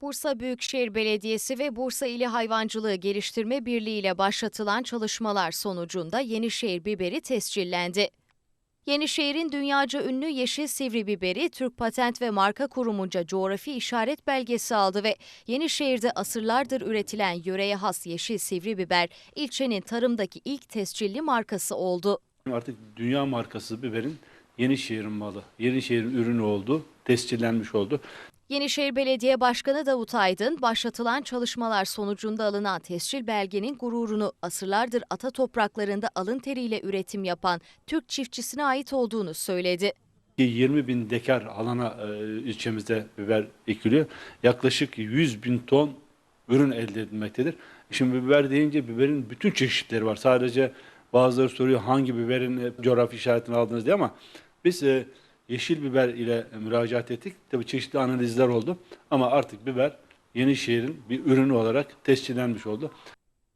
Bursa Büyükşehir Belediyesi ve Bursa İli Hayvancılığı Geliştirme Birliği ile başlatılan çalışmalar sonucunda Yenişehir biberi tescillendi. Yenişehir'in dünyaca ünlü yeşil sivri biberi Türk Patent ve Marka Kurumunca coğrafi işaret belgesi aldı ve Yenişehir'de asırlardır üretilen yöreye has yeşil sivri biber ilçenin tarımdaki ilk tescilli markası oldu. Artık dünya markası biberin Yenişehir'in malı, Yenişehir'in ürünü oldu, tescillenmiş oldu. Yenişehir Belediye Başkanı Davut Aydın, başlatılan çalışmalar sonucunda alınan tescil belgenin gururunu asırlardır ata topraklarında alın teriyle üretim yapan Türk çiftçisine ait olduğunu söyledi. 20 bin dekar alana e, ilçemizde biber ekiliyor. Yaklaşık 100 bin ton ürün elde edilmektedir. Şimdi biber deyince biberin bütün çeşitleri var. Sadece bazıları soruyor hangi biberin e, coğrafi işaretini aldınız diye ama biz e, yeşil biber ile müracaat ettik. Tabii çeşitli analizler oldu ama artık biber Yenişehir'in bir ürünü olarak tescillenmiş oldu.